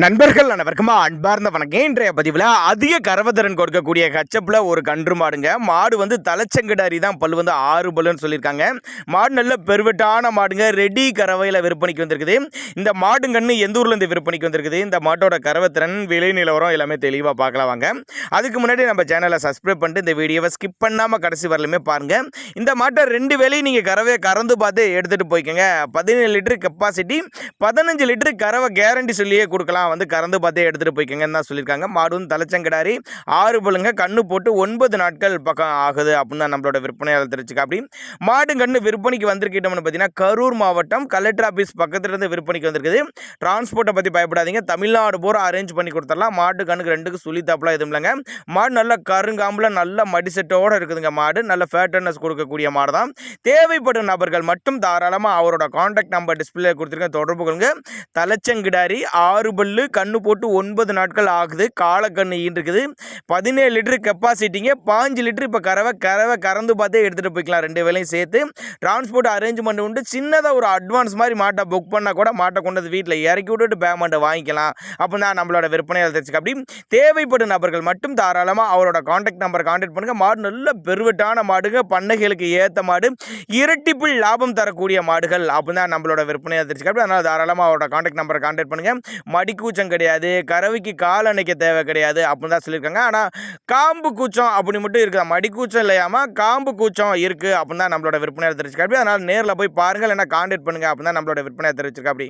நண்பர்கள் அனைவருக்கும் அன்பார்ந்த வணக்கம். இன்றைய பதிவில் அதிக கரவத்திறன் கொடுக்கக்கூடிய கச்சப்பில் ஒரு கன்று மாடுங்க. மாடு வந்து தலைச்சங்கடாரி தான். பல்லு வந்து ஆறு பல்லுன்னு சொல்லியிருக்காங்க. மாடு நல்ல பெருவெட்டான மாடுங்க. ரெடி கறவையில் விற்பனைக்கு வந்திருக்குது. இந்த மாடுங்கன்னு எந்த ஊர்லேருந்து விற்பனைக்கு வந்திருக்குது? இந்த மாட்டோட கரவத்திறன் விலை நிலவரம் எல்லாமே தெளிவாக பார்க்கலாம் வாங்க. அதுக்கு முன்னாடி நம்ம சேனலை சப்ஸ்கிரைப் பண்ணிட்டு இந்த வீடியோவை ஸ்கிப் பண்ணாமல் கடைசி வரலுமே பாருங்கள் இந்த மாட்டை ரெண்டு வேலையும் நீங்கள் கறவையை கறந்து பார்த்து எடுத்துகிட்டு போய்க்கோங்க. பதினேழு லிட்டரு கெப்பாசிட்டி பதினஞ்சு லிட்டரு கறவை கேரண்டி சொல்லியே கொடுக்கலாம். வந்து கறந்து பார்த்தே எடுத்துகிட்டு போய்க்கங்கன்னு தான் சொல்லியிருக்காங்க. மாடு வந்து தலைச்சங்கடாரி ஆறு பழுங்க கண்ணு போட்டு ஒன்பது நாட்கள் பக்கம் ஆகுது அப்படின்னு தான் நம்மளோட விற்பனையாளர் தெரிவிச்சுக்க அப்படி மாடு கண்ணு விற்பனைக்கு வந்திருக்கிட்டோம்னு பார்த்தீங்கன்னா கரூர் மாவட்டம் கலெக்டர் ஆஃபீஸ் பக்கத்துலேருந்து விற்பனைக்கு வந்திருக்குது. டிரான்ஸ்போர்ட்டை பற்றி பயப்படாதீங்க. தமிழ்நாடு பூரா அரேஞ்ச் பண்ணி கொடுத்துடலாம். மாட்டு கண்ணுக்கு ரெண்டுக்கு சுழித்தாப்புலாம் எதுவும் இல்லைங்க. மாடு நல்ல கருங்காம்பில் நல்ல மடிசெட்டோடு இருக்குதுங்க மாடு. நல்ல ஃபேட்டர்னஸ் கொடுக்கக்கூடிய மாடு தான். தேவைப்படும் நபர்கள் மட்டும் தாராளமாக அவரோட காண்டாக்ட் நம்பர் டிஸ்பிளே கொடுத்துருக்கேன் தொடர்பு கொள்ளுங்க. தலைச்சங்கிடாரி ஆறு பல்லு கண்ணு போட்டு ஒன்பது நாட்கள் ஆகுது. காலக்கண்ணு இருக்குது பதினேழு லிட்டரு கெப்பாசிட்டிங்க பாஞ்சு லிட்டரு இப்போ கறவை கறவை கறந்து பார்த்தே எடுத்துகிட்டு போய்க்கலாம். ரெண்டு வேலையும் சேர்த்து. டிரான்ஸ்போர்ட் அரேஞ்ச்மெண்ட் உண்டு. சின்னதாக ஒரு அட்வான்ஸ் மாதிரி மாட்டை புக் பண்ணால் கூட மாட்டை கொண்டு வந்து வீட்டில் இறக்கி விட்டுட்டு பேமெண்ட்டை வாங்கிக்கலாம். அப்படின்னா நம்மளோட விற்பனையாளர் தெரிஞ்சுக்க. அப்படி தேவைப்படும் நபர்கள் மட்டும் தாராளமாக அவரோட காண்டாக்ட் நம்பரை காண்டாக்ட் பண்ணுங்கள் மாடு நல்ல பெருவெட்டான மாடுங்க. பண்ணைகளுக்கு ஏற்ற மாடு. இரட்டிப்பில் லாபம் தரக்கூடிய மாடுகள். அப்படின்னா நம்மளோட விற்பனையாளர் தெரிஞ்சுக்க. அப்படி அதனால் தாராளமாக அவரோட காண்டாக்ட் நம்பரை காண்டாக்ட் பண்ணுங்கள் கூச்சம் கிடையாது கறவைக்கு கால் அணைக்க தேவை கிடையாது அப்படின்னு தான் சொல்லியிருக்காங்க. ஆனால் காம்பு கூச்சம் அப்படி மட்டும் இருக்குதா. மடிக்கூச்சம் இல்லையாமல் காம்பு கூச்சம் இருக்குது அப்படின்னு தான் நம்மளோட விற்பனையாளர் தெரிவிச்சிருக்கா அதனால் நேரில் போய் பாருங்கள் இல்லைன்னா கான்டாக்ட் பண்ணுங்கள் அப்படின்னு தான் நம்மளோட விற்பனையாளர் தெரிவிச்சிருக்காப்படி